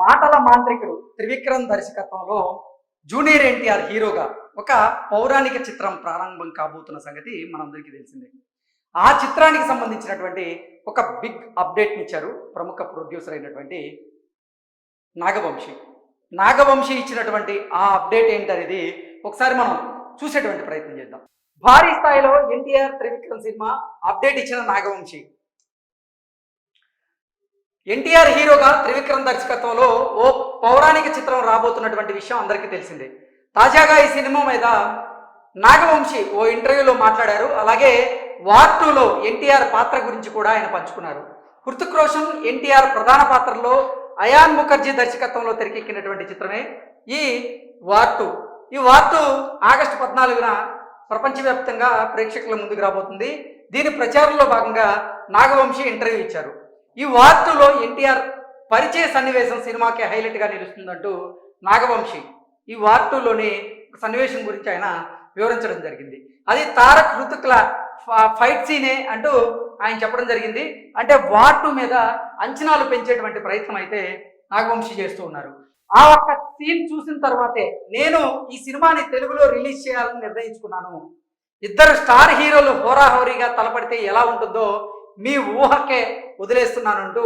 మాటల మాంత్రికుడు త్రివిక్రమ్ దర్శకత్వంలో జూనియర్ ఎన్టీఆర్ హీరోగా ఒక పౌరాణిక చిత్రం ప్రారంభం కాబోతున్న సంగతి మనందరికీ తెలిసిందే. ఆ చిత్రానికి సంబంధించినటువంటి ఒక బిగ్ అప్డేట్ని ఇచ్చారు ప్రముఖ ప్రొడ్యూసర్ అయినటువంటి నాగవంశి. నాగవంశీ ఇచ్చినటువంటి ఆ అప్డేట్ ఏంటనేది ఒకసారి మనం చూసేటువంటి ప్రయత్నం చేద్దాం. భారీ స్థాయిలో ఎన్టీఆర్ త్రివిక్రమ్ సినిమా అప్డేట్ ఇచ్చిన నాగవంశి ఎన్టీఆర్ హీరోగా త్రివిక్రమ్ దర్శకత్వంలో ఓ పౌరాణిక చిత్రం రాబోతున్నటువంటి విషయం అందరికీ తెలిసిందే. తాజాగా ఈ సినిమా మీద నాగవంశి ఓ ఇంటర్వ్యూలో మాట్లాడారు. అలాగే వార్ టూలో ఎన్టీఆర్ పాత్ర గురించి కూడా ఆయన పంచుకున్నారు. హృతిక్ రోషన్ ఎన్టీఆర్ ప్రధాన పాత్రలో అయాన్ ముఖర్జీ దర్శకత్వంలో తెరకెక్కినటువంటి చిత్రమే ఈ వార్ టూ. ఈ వార్ టూ ఆగస్టు పద్నాలుగున ప్రపంచవ్యాప్తంగా ప్రేక్షకుల ముందుకు రాబోతుంది. దీని ప్రచారంలో భాగంగా నాగవంశి ఇంటర్వ్యూ ఇచ్చారు. ఈ వార్తలో ఎన్టీఆర్ పరిచయ సన్నివేశం సినిమాకి హైలైట్గా నిలుస్తుందంటూ నాగవంశి ఈ వార్తలోని సన్నివేశం గురించి ఆయన వివరించడం జరిగింది. అది తారక్ హృతిక్ల ఫైట్ సీనే అంటూ ఆయన చెప్పడం జరిగింది. అంటే వార్టు మీద అంచనాలు పెంచేటువంటి ప్రయత్నం అయితే నాగవంశి చేస్తూ ఉన్నారు. ఆ ఒక్క సీన్ చూసిన తర్వాతే నేను ఈ సినిమాని తెలుగులో రిలీజ్ చేయాలని నిర్ణయించుకున్నాను. ఇద్దరు స్టార్ హీరోలు హోరాహోరీగా తలపడితే ఎలా ఉంటుందో మీ ఊహకే వదిలేస్తున్నానంటూ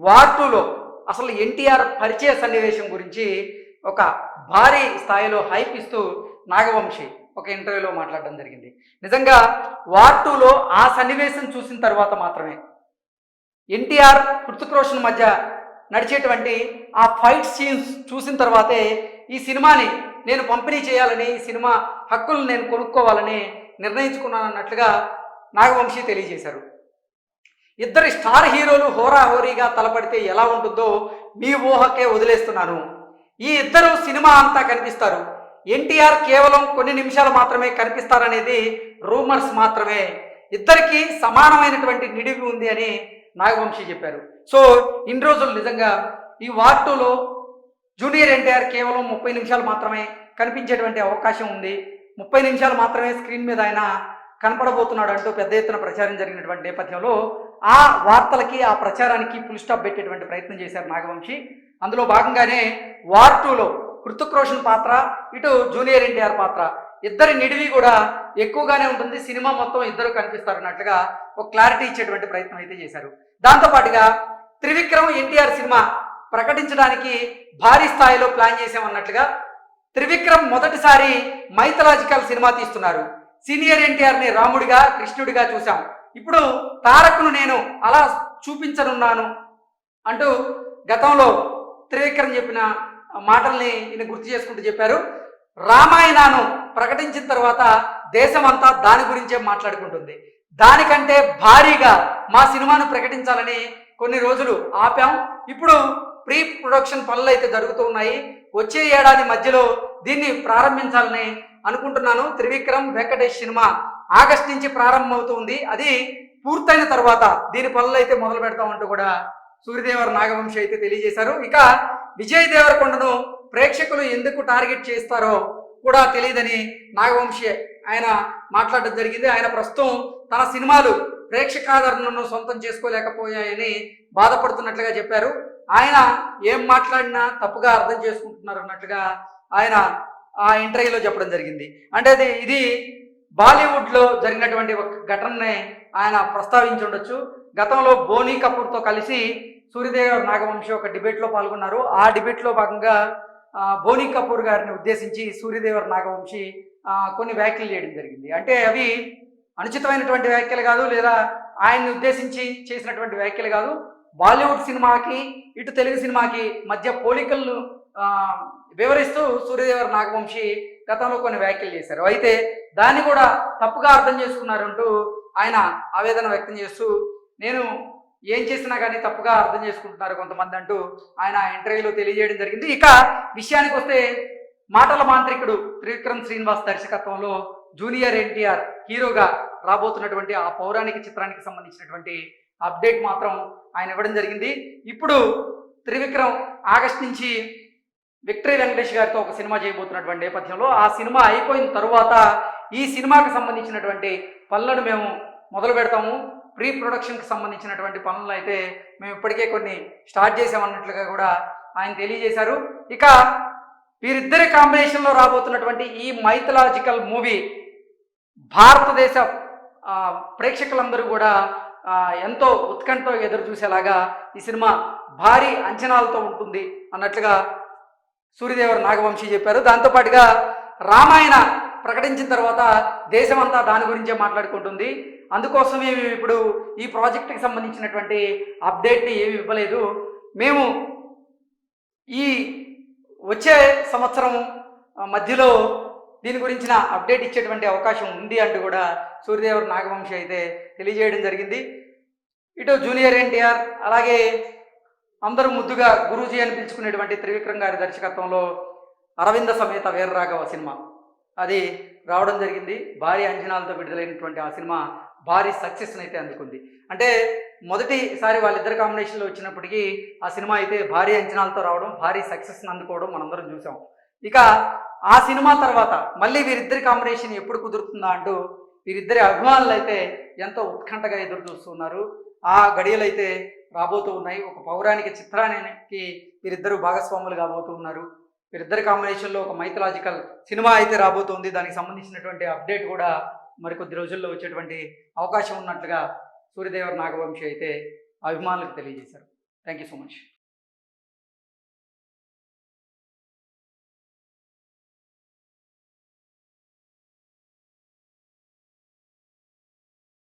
వార్టులో అసలు ఎన్టీఆర్ పరిచయ సన్నివేశం గురించి ఒక భారీ స్థాయిలో హైప్ ఇస్తూ నాగవంశి ఒక ఇంటర్వ్యూలో మాట్లాడడం జరిగింది. నిజంగా వార్టులో ఆ సన్నివేశం చూసిన తర్వాత మాత్రమే ఎన్టీఆర్ హృతిక్ రోషన్ మధ్య నడిచేటువంటి ఆ ఫైట్ సీన్స్ చూసిన తర్వాతే ఈ సినిమాని నేను పంపిణీ చేయాలని ఈ సినిమా హక్కులను నేను కొనుక్కోవాలని నిర్ణయించుకున్నాను అన్నట్లుగా నాగవంశీ తెలియజేశారు. ఇద్దరు స్టార్ హీరోలు హోరాహోరీగా తలపడితే ఎలా ఉంటుందో మీ ఊహకే వదిలేస్తున్నాను. ఈ ఇద్దరు సినిమా అంతా కనిపిస్తారు. ఎన్టీఆర్ కేవలం కొన్ని నిమిషాలు మాత్రమే కనిపిస్తారనేది రూమర్స్ మాత్రమే. ఇద్దరికి సమానమైనటువంటి నిడివి ఉంది అని నాగవంశీ చెప్పారు. సో ఇన్ని రోజులు నిజంగా ఈ వార్టులో జూనియర్ ఎన్టీఆర్ కేవలం ముప్పై నిమిషాలు మాత్రమే కనిపించేటువంటి అవకాశం ఉంది. ముప్పై నిమిషాలు మాత్రమే స్క్రీన్ మీద ఆయన కనపడబోతున్నాడు అంటూ పెద్ద ఎత్తున ప్రచారం జరిగినటువంటి నేపథ్యంలో ఆ వార్తలకి ఆ ప్రచారానికి ఫుల్ స్టాప్ పెట్టేటువంటి ప్రయత్నం చేశారు నాగవంశి. అందులో భాగంగానే వార్ టూలో హృతిక్ రోషన్ పాత్ర ఇటు జూనియర్ ఎన్టీఆర్ పాత్ర. ఇద్దరి నిడివి కూడా ఎక్కువగానే ఉంటుంది. సినిమా మొత్తం ఇద్దరు కనిపిస్తారు అన్నట్లుగా ఒక క్లారిటీ ఇచ్చేటువంటి ప్రయత్నం అయితే చేశారు. దాంతోపాటుగా త్రివిక్రమ్ ఎన్టీఆర్ సినిమా ప్రకటించడానికి భారీ స్థాయిలో ప్లాన్ చేసామన్నట్లుగా త్రివిక్రమ్ మొదటిసారి మైథలాజికల్ సినిమా తీస్తున్నారు. సీనియర్ ఎన్టీఆర్ని రాముడిగా కృష్ణుడిగా చూశాం. ఇప్పుడు తారక్ను నేను అలా చూపించనున్నాను అంటూ గతంలో త్రివిక్రమ్ చెప్పిన మాటల్ని ఈయన గుర్తు చేసుకుంటూ చెప్పారు. రామాయణాను ప్రకటించిన తర్వాత దేశమంతా దాని గురించే మాట్లాడుకుంటుంది. దానికంటే భారీగా మా సినిమాను ప్రకటించాలని కొన్ని రోజులు ఆపాం. ఇప్పుడు ప్రీ ప్రొడక్షన్ పనులు అయితే జరుగుతూ ఉన్నాయి. వచ్చే ఏడాది మధ్యలో దీన్ని ప్రారంభించాలని అనుకుంటున్నాను. త్రివిక్రమ్ వెంకటేష్ సినిమా ఆగస్ట్ నుంచి ప్రారంభమవుతుంది. అది పూర్తయిన తర్వాత దీని పనులు అయితే మొదలు పెడతామంటూ కూడా సూర్యదేవర నాగవంశి అయితే తెలియజేశారు. ఇక విజయ్ దేవరకొండను ప్రేక్షకులు ఎందుకు టార్గెట్ చేస్తారో కూడా తెలియదని నాగవంశి ఆయన మాట్లాడడం జరిగింది. ఆయన ప్రస్తుతం తన సినిమాలు ప్రేక్షకాదరణను సొంతం చేసుకోలేకపోయాయని బాధపడుతున్నట్లుగా చెప్పారు. ఆయన ఏం మాట్లాడినా తప్పుగా అర్థం చేసుకుంటున్నారు అన్నట్లుగా ఆయన ఆ ఇంటర్వ్యూలో చెప్పడం జరిగింది. అంటే అది ఇది బాలీవుడ్లో జరిగినటువంటి ఒక ఘటనని ఆయన ప్రస్తావించి ఉండొచ్చు గతంలో బోనీ కపూర్తో కలిసి సూర్యదేవ్ నాగవంశి ఒక డిబేట్లో పాల్గొన్నారు. ఆ డిబేట్లో భాగంగా బోనీ కపూర్ గారిని ఉద్దేశించి సూర్యదేవర్ నాగవంశి కొన్ని వ్యాఖ్యలు చేయడం జరిగింది. అంటే అవి అనుచితమైనటువంటి వ్యాఖ్యలు కాదు లేదా ఆయన్ని ఉద్దేశించి చేసినటువంటి వ్యాఖ్యలు కాదు. బాలీవుడ్ సినిమాకి ఇటు తెలుగు సినిమాకి మధ్య పోలికలను వివరిస్తూ సూర్యదేవర్ నాగవంశి గతంలో కొన్ని వ్యాఖ్యలు చేశారు. అయితే దాన్ని కూడా తప్పుగా అర్థం చేసుకున్నారంటూ ఆయన ఆవేదన వ్యక్తం చేస్తూ నేను ఏం చేసినా కానీ తప్పుగా అర్థం చేసుకుంటున్నారు కొంతమంది అంటూ ఆయన ఇంటర్వ్యూలో తెలియజేయడం జరిగింది. ఇక విషయానికి వస్తే మాటల మాంత్రికుడు త్రివిక్రమ్ శ్రీనివాస్ దర్శకత్వంలో జూనియర్ ఎన్టీఆర్ హీరోగా రాబోతున్నటువంటి ఆ పౌరాణిక చిత్రానికి సంబంధించినటువంటి అప్డేట్ మాత్రం ఆయన ఇవ్వడం జరిగింది. ఇప్పుడు త్రివిక్రమ్ ఆగస్ట్ నుంచి విక్టరీ వెంకటేష్ గారితో ఒక సినిమా చేయబోతున్నటువంటి నేపథ్యంలో ఆ సినిమా అయిపోయిన తరువాత ఈ సినిమాకి సంబంధించినటువంటి పనులను మేము మొదలు పెడతాము. ప్రీ ప్రొడక్షన్కి సంబంధించినటువంటి పనులను అయితే మేము ఇప్పటికే కొన్ని స్టార్ట్ చేసామన్నట్లుగా కూడా ఆయన తెలియజేశారు. ఇక వీరిద్దరి కాంబినేషన్లో రాబోతున్నటువంటి ఈ మైథలాజికల్ మూవీ భారతదేశ ప్రేక్షకులందరూ కూడా ఎంతో ఉత్కంఠతో ఎదురు చూసేలాగా ఈ సినిమా భారీ అంచనాలతో ఉంటుంది అన్నట్లుగా సూర్యదేవర నాగవంశీ చెప్పారు. దాంతోపాటుగా రామాయణ ప్రకటించిన తర్వాత దేశమంతా దాని గురించే మాట్లాడుకుంటుంది. అందుకోసమే మేము ఇప్పుడు ఈ ప్రాజెక్టుకి సంబంధించినటువంటి అప్డేట్ని ఏమి ఇవ్వలేదు. మేము ఈ వచ్చే సంవత్సరం మధ్యలో దీని గురించిన అప్డేట్ ఇచ్చేటువంటి అవకాశం ఉంది అంటూ కూడా సూర్యదేవర్ నాగవంశి అయితే తెలియజేయడం జరిగింది. ఇటు జూనియర్ ఎన్టీఆర్ అలాగే అందరూ ముద్దుగా గురూజీ అని పిలుచుకునేటువంటి త్రివిక్రమ్ గారి దర్శకత్వంలో అరవింద సమేత వీరరాఘవ సినిమా. అది రావడం జరిగింది. భారీ అంచనాలతో విడుదలైనటువంటి ఆ సినిమా భారీ సక్సెస్ని అయితే అందుకుంది. అంటే మొదటిసారి వాళ్ళిద్దరు కాంబినేషన్లో వచ్చినప్పటికీ ఆ సినిమా అయితే భారీ అంచనాలతో రావడం భారీ సక్సెస్ని అందుకోవడం మనందరం చూసాం. ఇక ఆ సినిమా తర్వాత మళ్ళీ వీరిద్దరి కాంబినేషన్ ఎప్పుడు కుదురుతుందా అంటూ వీరిద్దరి అభిమానులు అయితే ఎంతో ఉత్కంఠగా ఎదురు చూస్తున్నారు ఆ గడియలైతే రాబోతూ ఉన్నాయి. ఒక పౌరాణిక చిత్రానికి వీరిద్దరూ భాగస్వాములు కాబోతూ ఉన్నారు. వీరిద్దరి కాంబినేషన్లో ఒక మైథలాజికల్ సినిమా అయితే రాబోతుంది. దానికి సంబంధించినటువంటి అప్డేట్ కూడా మరికొద్ది రోజుల్లో వచ్చేటువంటి అవకాశం ఉన్నట్లుగా సూర్యదేవర్ నాగవంశి అయితే అభిమానులకు తెలియజేశారు. Thank you so much